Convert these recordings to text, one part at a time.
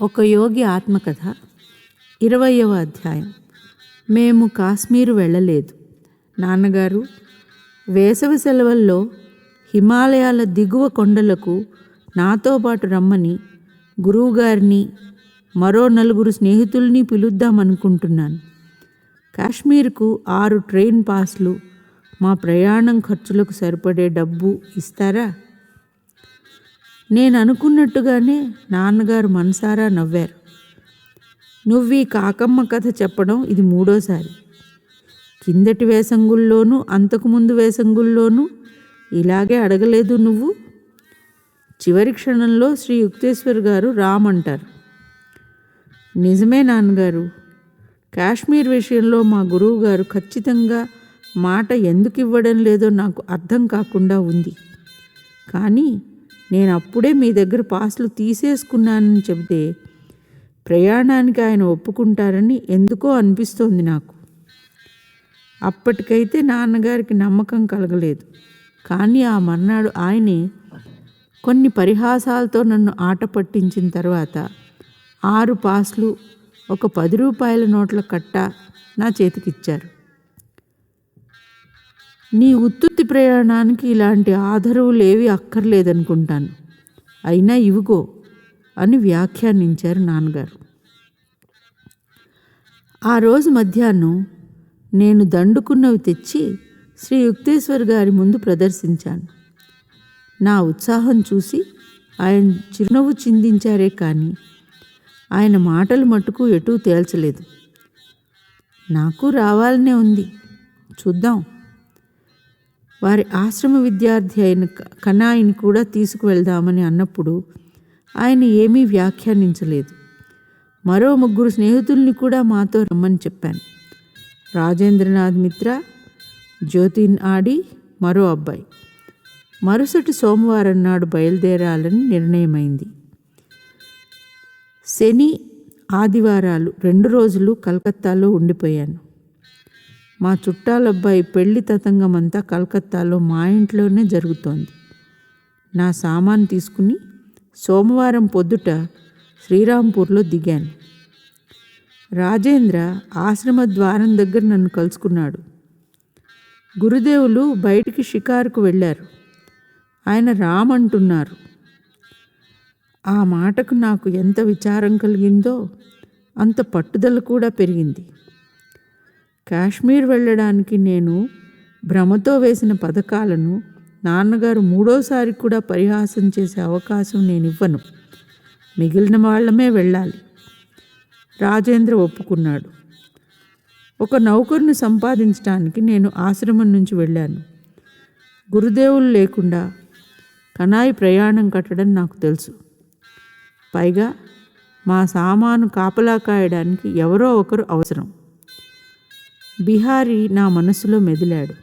ఒక యోగి ఆత్మకథ ఇరవయవ అధ్యాయం. మేము కాశ్మీరు వెళ్ళలేదు. నాన్నగారు వేసవి సెలవుల్లో హిమాలయాల దిగువ కొండలకు నాతో పాటు రమ్మని గురువుగారిని మరో నలుగురు స్నేహితుల్ని పిలుద్దామనుకుంటున్నాను. కాశ్మీర్కు ఆరు ట్రైన్ పాస్లు మా ప్రయాణం ఖర్చులకు సరిపడే డబ్బు ఇస్తారా? నేను అనుకున్నట్టుగానే నాన్నగారు మనసారా నవ్వారు. నువ్వు ఈ కాకమ్మ కథ చెప్పడం ఇది మూడోసారి. కిందటి వేసంగుల్లోనూ అంతకుముందు వేసంగుల్లోనూ ఇలాగే అడగలేదు నువ్వు? చివరి క్షణంలో శ్రీ యుక్తేశ్వర్ గారు రామ్ అంటారు నిజమే నాన్నగారు. కాశ్మీర్ విషయంలో మా గురువు గారు ఖచ్చితంగా మాట ఎందుకు ఇవ్వడం లేదో నాకు అర్థం కాకుండా ఉంది. కానీ నేను అప్పుడే మీ దగ్గర పాస్లు తీసేసుకున్నానని చెబితే ప్రయాణానికి ఆయన ఒప్పుకుంటారని ఎందుకో అనిపిస్తోంది నాకు. అప్పటికైతే నాన్నగారికి నమ్మకం కలగలేదు. కానీ ఆ మర్నాడు ఆయనే కొన్ని పరిహాసాలతో నన్ను ఆట పట్టించిన తర్వాత ఆరు పాస్లు ఒక పది రూపాయల నోట్ల కట్ట నా చేతికిచ్చారు. నీ ఉత్తుత్తి ప్రయాణానికి ఇలాంటి ఆదరవులు ఏవి అక్కర్లేదనుకుంటాను. అయినా ఇవిగో అని వ్యాఖ్యానించారు నాన్నగారు. ఆ రోజు మధ్యాహ్నం నేను దండుకున్నవి తెచ్చి శ్రీ యుక్తేశ్వర్ గారి ముందు ప్రదర్శించాను. నా ఉత్సాహం చూసి ఆయన చిరునవ్వు చిందించారే కానీ ఆయన మాటలు మటుకు ఎటూ తేల్చలేదు. నాకు రావాలనే ఉంది. చూద్దాం. వారి ఆశ్రమ విద్యార్థి అయిన కనాయిని కూడా తీసుకువెళ్దామని అన్నప్పుడు ఆయన ఏమీ వ్యాఖ్యానించలేదు. మరో ముగ్గురు స్నేహితుల్ని కూడా మాతో రమ్మని చెప్పాను. రాజేంద్రనాథ్ మిత్ర జ్యోతిన్ ఆడి మరో అబ్బాయి. మరుసటి సోమవారం నాడు బయలుదేరాలని నిర్ణయమైంది. శని ఆదివారాలు రెండు రోజులు కలకత్తాలో ఉండిపోయాను. మా చుట్టాలబ్బాయి పెళ్ళి అంతా కలకత్తాలో మా ఇంట్లోనే జరుగుతోంది. నా సామాన్ తీసుకుని సోమవారం పొద్దుట శ్రీరాంపూర్లో దిగాను. రాజేంద్ర ఆశ్రమ ద్వారం దగ్గర నన్ను కలుసుకున్నాడు. గురుదేవులు బయటికి షికారుకు వెళ్ళారు. ఆయన రామంటున్నారు. ఆ మాటకు నాకు ఎంత విచారం కలిగిందో అంత పట్టుదల కూడా పెరిగింది. కాశ్మీర్ వెళ్ళడానికి నేను భ్రమతో వేసిన పథకాలను నాన్నగారు మూడోసారి కూడా పరిహాసం చేసే అవకాశం నేను ఇవ్వను. మిగిలిన వాళ్ళమే వెళ్ళాలి. రాజేంద్ర ఒప్పుకున్నాడు. ఒక నౌకరుని సంపాదించడానికి నేను ఆశ్రమం నుంచి వెళ్ళాను. గురుదేవులు లేకుండా కనాయి ప్రయాణం కట్టడం నాకు తెలుసు. పైగా మా సామాను కాపలా కాయడానికి ఎవరో ఒకరు అవసరం. బిహారీ నా మనసులో మెదిలాడు.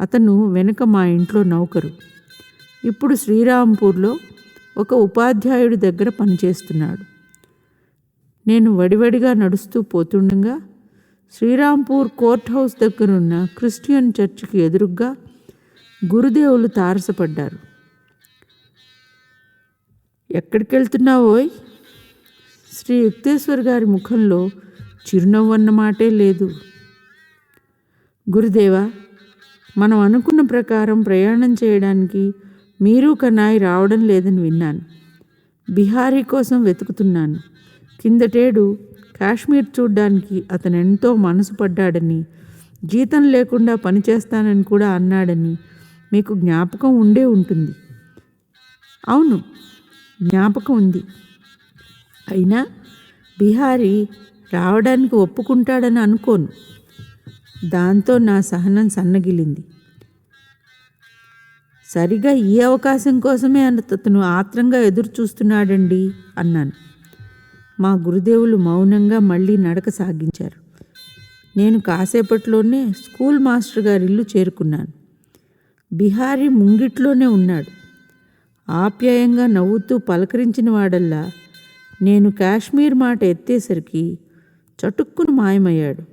అతను వెనుక మా ఇంట్లో నౌకరు. ఇప్పుడు శ్రీరాంపూర్లో ఒక ఉపాధ్యాయుడి దగ్గర పనిచేస్తున్నాడు. నేను వడివడిగా నడుస్తూ పోతుండగా శ్రీరాంపూర్ కోర్ట్ హౌస్ దగ్గరున్న క్రిస్టియన్ చర్చికి ఎదురుగ్గా గురుదేవులు తారసపడ్డారు. ఎక్కడికి వెళ్తున్నావోయ్ శ్రీ యుక్తేశ్వర్ గారి ముఖంలో చిరునవ్వు అన్న మాటే లేదు. గురుదేవా మనం అనుకున్న ప్రకారం ప్రయాణం చేయడానికి మీరు కనాయి రావడం లేదని విన్నాను. బిహారీ కోసం వెతుకుతున్నాను. కిందటేడు కాశ్మీర్ చూడ్డానికి అతను ఎంతో మనసు పడ్డాడని జీతం లేకుండా పనిచేస్తానని కూడా అన్నాడని మీకు జ్ఞాపకం ఉండే ఉంటుంది. అవును జ్ఞాపకం ఉంది. అయినా బిహారీ రావడానికి ఒప్పుకుంటాడని అనుకోను. దాంతో నా సహనం సన్నగిలింది. సరిగా ఈ అవకాశం కోసమే అతను ఆత్రంగా ఎదురు చూస్తున్నాడండి అన్నాను. మా గురుదేవులు మౌనంగా మళ్ళీ నడక సాగించారు. నేను కాసేపట్లోనే స్కూల్ మాస్టర్ గారి ఇల్లు చేరుకున్నాను. బిహారీ ముంగిట్లోనే ఉన్నాడు. ఆప్యాయంగా నవ్వుతూ పలకరించిన వాడల్లా నేను కాశ్మీర్ మాట ఎత్తేసరికి చటుక్కును మాయమయ్యాడు.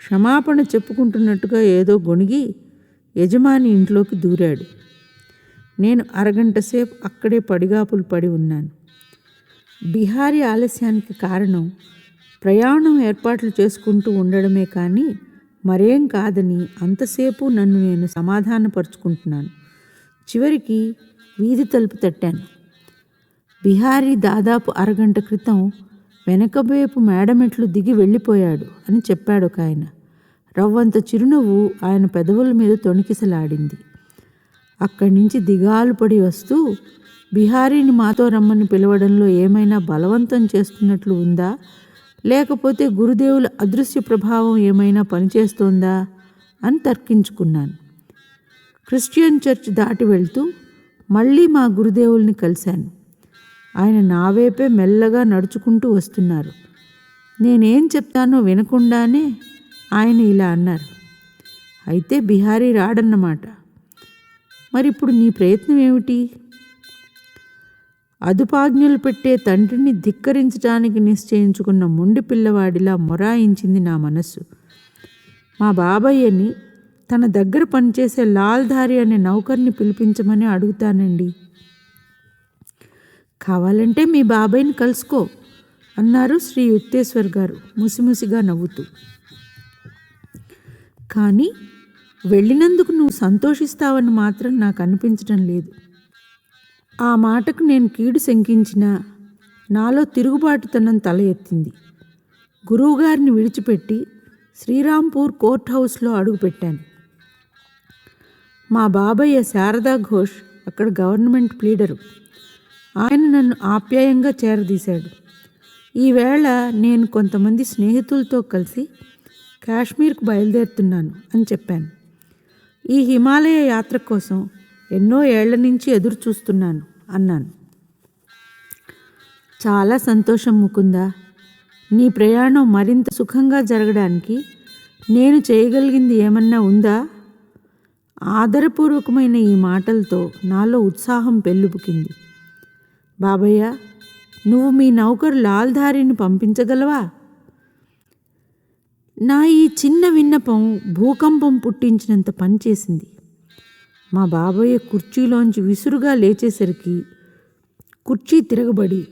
క్షమాపణ చెప్పుకుంటున్నట్టుగా ఏదో గొణిగి యజమాని ఇంట్లోకి దూరాడు. నేను అరగంట సేపు అక్కడే పడిగాపులు పడి ఉన్నాను. బిహారీ ఆలస్యానికి కారణం ప్రయాణం ఏర్పాట్లు చేసుకుంటూ ఉండడమే కానీ మరేం కాదని అంతసేపు నన్ను నేను సమాధానపరుచుకుంటున్నాను. చివరికి వీధి తలుపు తట్టాను. బిహారీ దాదాపు అరగంట క్రితం వెనకవైపు మేడమెట్లు దిగి వెళ్ళిపోయాడు అని చెప్పాడు ఒక ఆయన రవ్వంత చిరునవ్వు ఆయన పెదవుల మీద తొణికిసలాడింది. అక్కడి నుంచి దిగాలు పడి వస్తూ బిహారీని మాతో రమ్మని పిలవడంలో ఏమైనా బలవంతం చేస్తున్నట్లు ఉందా? లేకపోతే గురుదేవుల అదృశ్య ప్రభావం ఏమైనా పనిచేస్తోందా? అని తర్కించుకున్నాను. క్రిస్టియన్ చర్చ్ దాటి వెళ్తూ మళ్ళీ మా గురుదేవుల్ని కలిశాను. ఆయన నా వైపే మెల్లగా నడుచుకుంటూ వస్తున్నారు. నేనేం చెప్తానో వినకుండానే ఆయన ఇలా అన్నారు. అయితే బిహారీ రాడన్నమాట. మరి ఇప్పుడు నీ ప్రయత్నం ఏమిటి? అదుపాజ్ఞలు పెట్టే తండ్రిని ధిక్కరించడానికి నిశ్చయించుకున్న మొండి పిల్లవాడిలా మొరాయించింది నా మనస్సు. మా బాబయ్యని తన దగ్గర పనిచేసే లాల్ధారి అనే నౌకర్ని పిలిపించమని అడుగుతానండి. కావాలంటే మీ బాబాయ్ని కలుసుకో అన్నారు శ్రీ యుక్తేశ్వర్ గారు ముసిముసిగా నవ్వుతూ. కానీ వెళ్ళినందుకు నువ్వు సంతోషిస్తావని మాత్రం నాకు అనిపించడం లేదు. ఆ మాటకు నేను కీడు శంకించినా నాలో తిరుగుబాటుతనం తల ఎత్తింది. గురువుగారిని విడిచిపెట్టి శ్రీరాంపూర్ కోర్ట్ హౌస్లో అడుగుపెట్టాను. మా బాబయ్య శారదా ఘోష్ అక్కడ గవర్నమెంట్ ప్లీడరు. ఆయన నన్ను ఆప్యాయంగా చేరదీశాడు. ఈవేళ నేను కొంతమంది స్నేహితులతో కలిసి కాశ్మీర్కు బయలుదేరుతున్నాను అని చెప్పాను. ఈ హిమాలయ యాత్ర కోసం ఎన్నో ఏళ్ళ నుంచి ఎదురు చూస్తున్నాను అన్నాను. చాలా సంతోషం ముకుందా? నీ ప్రయాణం మరింత సుఖంగా జరగడానికి నేను చేయగలిగింది ఏమన్నా ఉందా? ఆదరపూర్వకమైన ఈ మాటలతో నాలో ఉత్సాహం పెళ్ళుపుకింది బాబయ్య నువ్వు మీ నౌకరు లాల్ధారిని పంపించగలవా? నా ఈ చిన్న విన్నపం భూకంపం పుట్టించినంత పనిచేసింది. మా బాబయ్య కుర్చీలోంచి విసురుగా లేచేసరికి కుర్చీ తిరగబడి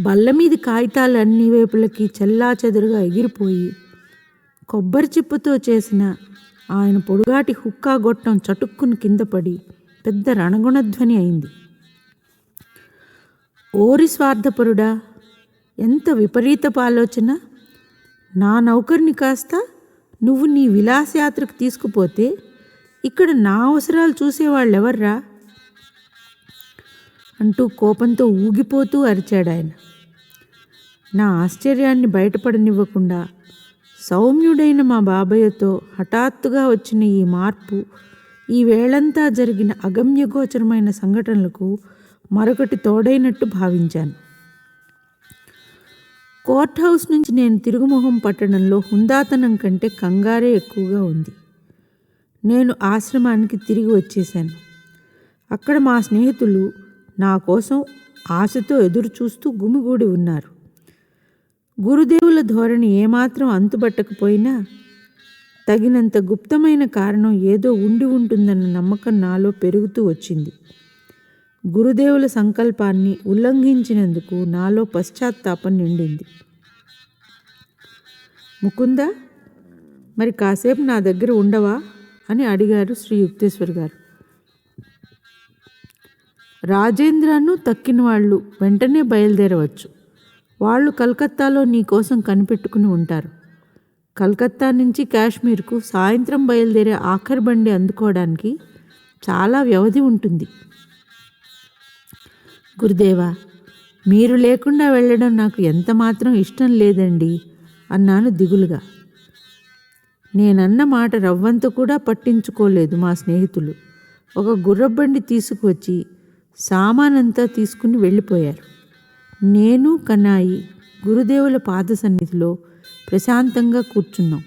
బల్ల మీద కాగితాలు అన్ని వైపులకి చెల్లా చెదురుగా ఎగిరిపోయి కొబ్బరి చిప్పతో చేసిన ఆయన పొడుగాటి హుక్కా గొట్టం చటుక్కుని కింద పడి పెద్ద రణగుణధ్వని అయింది. ఓరి స్వార్థపరుడా ఎంత విపరీతపు ఆలోచన నా నౌకర్ని కాస్త నువ్వు నీ విలాసయాత్రకు తీసుకుపోతే ఇక్కడ నా అవసరాలు చూసేవాళ్ళెవర్రా? అంటూ కోపంతో ఊగిపోతూ అరిచాడు ఆయన నా ఆశ్చర్యాన్ని బయటపడనివ్వకుండా సౌమ్యుడైన మా బాబయ్యతో హఠాత్తుగా వచ్చిన ఈ మార్పు ఈ వేళంతా జరిగిన అగమ్యగోచరమైన సంఘటనలకు మరొకటి తోడైనట్టు భావించాను. కోర్ట్ హౌస్ నుంచి నేను తిరుగుముఖం పట్టడంలో హుందాతనం కంటే కంగారే ఎక్కువగా ఉంది. నేను ఆశ్రమానికి తిరిగి వచ్చేశాను. అక్కడ మా స్నేహితులు నా కోసం ఆశతో ఎదురు చూస్తూ గుమిగూడి ఉన్నారు. గురుదేవుల ధోరణి ఏమాత్రం అంతుబట్టకపోయినా తగినంత గుప్తమైన కారణం ఏదో ఉండి ఉంటుందన్న నమ్మకం నాలో పెరుగుతూ వచ్చింది. గురుదేవుల సంకల్పాన్ని ఉల్లంఘించినందుకు నాలో పశ్చాత్తాపం నిండింది. ముకుంద మరి కాసేపు నా దగ్గర ఉండవా? అని అడిగారు శ్రీ యుక్తేశ్వర్ గారు. రాజేంద్రను తక్కిన వాళ్ళు వెంటనే బయలుదేరవచ్చు. వాళ్ళు కలకత్తాలో నీ కోసం కనిపెట్టుకుని ఉంటారు. కలకత్తా నుంచి కాశ్మీర్కు సాయంత్రం బయలుదేరే ఆఖరి బండి అందుకోవడానికి చాలా వ్యవధి ఉంటుంది. గురుదేవా మీరు లేకుండా వెళ్ళడం నాకు ఎంత మాత్రం ఇష్టం లేదండి అన్నాను దిగులుగా. నేనన్న మాట రవ్వంత కూడా పట్టించుకోలేదు మా స్నేహితులు. ఒక గుర్రబండి తీసుకువచ్చి సామానంతా తీసుకుని వెళ్ళిపోయారు. నేను కన్నాయి గురుదేవుల పాద సన్నిధిలో ప్రశాంతంగా కూర్చున్నాం.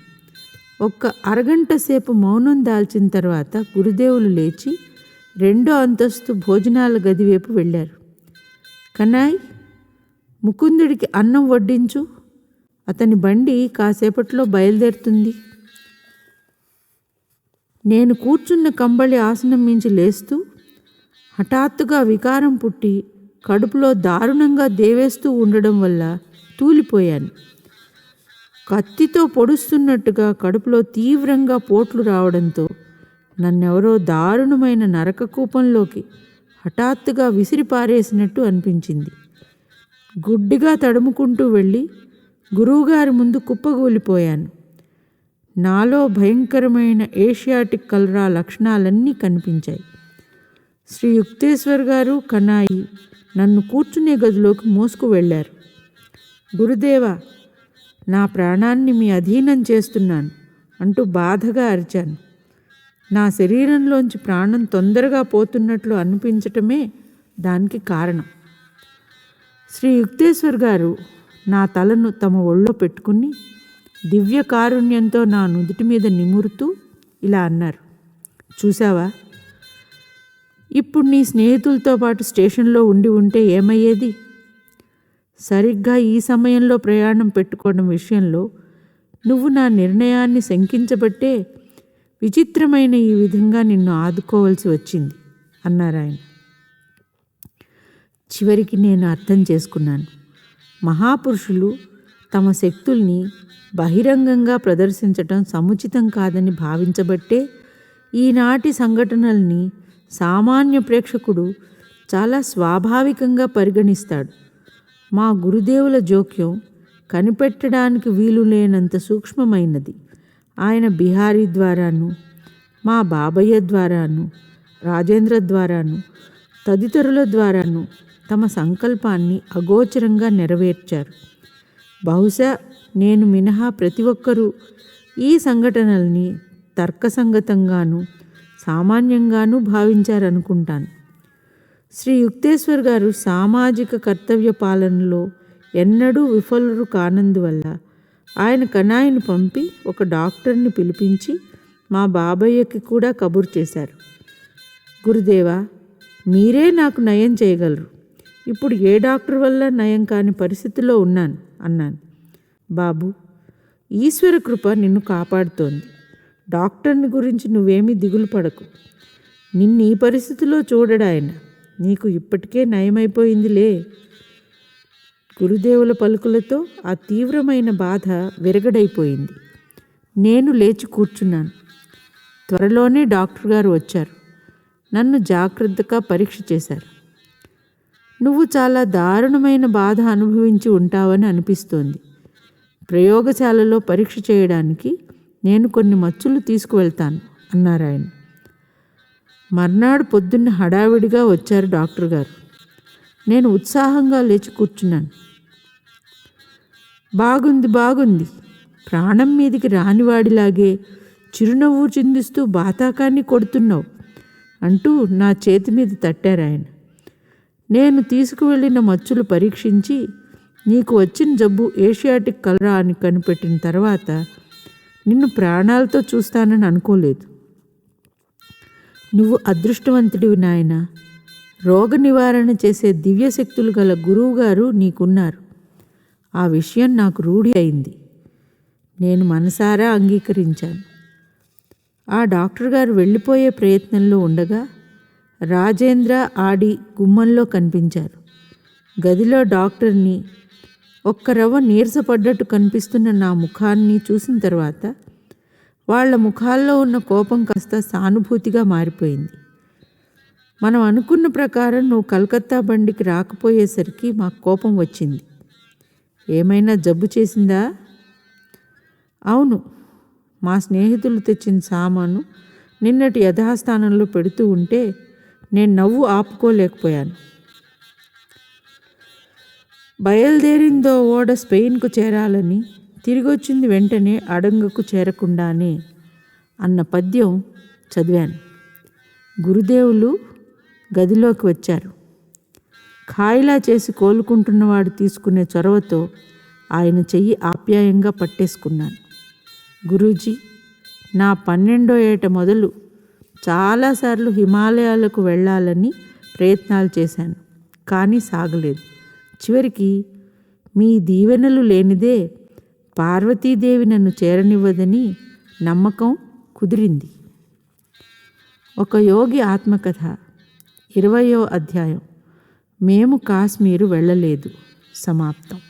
ఒక్క అరగంట సేపు మౌనం దాల్చిన తర్వాత గురుదేవులు లేచి రెండో అంతస్తు భోజనాల గది వైపు వెళ్ళారు. కన్నాయ్ ముకుందుడికి అన్నం వడ్డించు. అతని బండి కాసేపట్లో బయలుదేరుతుంది. నేను కూర్చున్న కంబళి ఆసనం మించి లేస్తూ హఠాత్తుగా వికారం పుట్టి కడుపులో దారుణంగా దేవేస్తూ ఉండడం వల్ల తూలిపోయాను. కత్తితో పొడుస్తున్నట్టుగా కడుపులో తీవ్రంగా పోట్లు రావడంతో నన్నెవరో దారుణమైన నరక కూపంలోకి హఠాత్తుగా విసిరిపారేసినట్టు అనిపించింది. గుడ్డిగా తడుముకుంటూ వెళ్ళి గురువుగారి ముందు కుప్పగూలిపోయాను. నాలో భయంకరమైన ఏషియాటిక్ కలరా లక్షణాలన్నీ కనిపించాయి. శ్రీ యుక్తేశ్వర్ గారు కనాయి నన్ను కూర్చునే గదిలోకి మోసుకు వెళ్ళారు. గురుదేవా నా ప్రాణాన్ని మీ అధీనం చేస్తున్నాను అంటూ బాధగా అరిచాను. నా శరీరంలోంచి ప్రాణం తొందరగా పోతున్నట్లు అనిపించటమే దానికి కారణం. శ్రీ యుక్తేశ్వర్ గారు నా తలను తమ ఒళ్ళో పెట్టుకుని దివ్య కారుణ్యంతో నా నుదుటి మీద నిమురుతూ ఇలా అన్నారు. చూసావా ఇప్పుడు నీ స్నేహితులతో పాటు స్టేషన్లో ఉండి ఉంటే ఏమయ్యేది? సరిగ్గా ఈ సమయంలో ప్రయాణం పెట్టుకోవడం విషయంలో నువ్వు నా నిర్ణయాన్ని శంకించబట్టే విచిత్రమైన ఈ విధంగా నిన్ను ఆదుకోవాల్సి వచ్చింది అన్నారు ఆయన. చివరికి నేను అర్థం చేసుకున్నాను. మహాపురుషులు తమ శక్తుల్ని బహిరంగంగా ప్రదర్శించటం సముచితం కాదని భావించబట్టే ఈనాటి సంఘటనల్ని సామాన్య ప్రేక్షకుడు చాలా స్వాభావికంగా పరిగణిస్తాడు. మా గురుదేవుల జోక్యం కనిపెట్టడానికి వీలు లేనంత సూక్ష్మమైనది. ఆయన బిహారీ ద్వారాను మా బాబయ్య ద్వారాను రాజేంద్ర ద్వారాను తదితరుల ద్వారాను తమ సంకల్పాన్ని అగోచరంగా నెరవేర్చారు. బహుశా నేను మినహా ప్రతి ఒక్కరూ ఈ సంఘటనల్ని తర్కసంగతంగాను సామాన్యంగానూ భావించారనుకుంటాను. శ్రీ యుక్తేశ్వర్ గారు సామాజిక కర్తవ్య పాలనలో ఎన్నడూ విఫలురు కానందువల్ల ఆయన కనాయిని పంపి ఒక డాక్టర్ని పిలిపించి మా బాబయ్యకి కూడా కబురు చేశారు. గురుదేవా మీరే నాకు నయం చేయగలరు. ఇప్పుడు ఏ డాక్టర్ వల్ల నయం కాని పరిస్థితిలో ఉన్నాను? అన్నాను. బాబు ఈశ్వర కృప నిన్ను కాపాడుతోంది. డాక్టర్ని గురించి నువ్వేమీ దిగులు పడకు. నిన్ను ఈ పరిస్థితిలో చూడడాయన నీకు ఇప్పటికే నయమైపోయిందిలే. గురుదేవుల పలుకులతో ఆ తీవ్రమైన బాధ విరగడైపోయింది. నేను లేచి కూర్చున్నాను. త్వరలోనే డాక్టర్ గారు వచ్చారు. నన్ను జాగ్రత్తగా పరీక్ష చేశారు. నువ్వు చాలా దారుణమైన బాధ అనుభవించి ఉంటావని అనిపిస్తోంది. ప్రయోగశాలలో పరీక్ష చేయడానికి నేను కొన్ని మచ్చులు తీసుకువెళ్తాను అన్నారు ఆయన. మర్నాడు పొద్దున్న హడావిడిగా వచ్చారు డాక్టర్ గారు. నేను ఉత్సాహంగా లేచి కూర్చున్నాను. బాగుంది బాగుంది. ప్రాణం మీదికి రానివాడిలాగే చిరునవ్వు చిందిస్తూ బాతాకాన్ని కొడుతున్నావు అంటూ నా చేతి మీద తట్టారాయన నేను తీసుకువెళ్ళిన మచ్చులు పరీక్షించి నీకు వచ్చిన జబ్బు ఏషియాటిక్ కలరా అని కనిపెట్టిన తర్వాత నిన్ను ప్రాణాలతో చూస్తానని అనుకోలేదు. నువ్వు అదృష్టవంతుడివి నాయనా. రోగ నివారణ చేసే దివ్యశక్తులు గల గురువుగారు నీకున్నారు. ఆ విషయం నాకు రూఢి అయింది. నేను మనసారా అంగీకరించాను. ఆ డాక్టర్ గారు వెళ్ళిపోయే ప్రయత్నంలో ఉండగా రాజేంద్ర ఆడి గుమ్మంలో కనిపించారు. గదిలో డాక్టర్ని ఒక్క రవ్వ నీరసపడ్డట్టు కనిపిస్తున్న నా ముఖాన్ని చూసిన తర్వాత వాళ్ళ ముఖాల్లో ఉన్న కోపం కాస్త సానుభూతిగా మారిపోయింది. మనం అనుకున్న ప్రకారం నువ్వు కలకత్తా బండికి రాకపోయేసరికి మాకు కోపం వచ్చింది. ఏమైనా జబ్బు చేసిందా? అవును మా స్నేహితులు తెచ్చిన సామాను నిన్నటి యథాస్థానంలో పెడుతూ ఉంటే నేను నవ్వు ఆపుకోలేకపోయాను. బయలుదేరిందో ఓడ స్పెయిన్కు చేరాలని తిరిగొచ్చింది వెంటనే అడంగకు చేరకుండానే అన్న పద్యం చదివాను. గురుదేవులు గదిలోకి వచ్చారు. ఖాయిలా చేసి కోలుకుంటున్నవాడు తీసుకునే చొరవతో ఆయన చెయ్యి ఆప్యాయంగా పట్టేసుకున్నాను. గురూజీ నా పన్నెండో ఏట మొదలు చాలాసార్లు హిమాలయాలకు వెళ్ళాలని ప్రయత్నాలు చేశాను కానీ సాగలేదు. చివరికి మీ దీవెనలు లేనిదే పార్వతీదేవి నన్ను చేరనివ్వదని నమ్మకం కుదిరింది. ఒక యోగి ఆత్మకథ. ఇరవయో అధ్యాయం. మేము కాశ్మీరు వెళ్ళలేదు. సమాప్తం.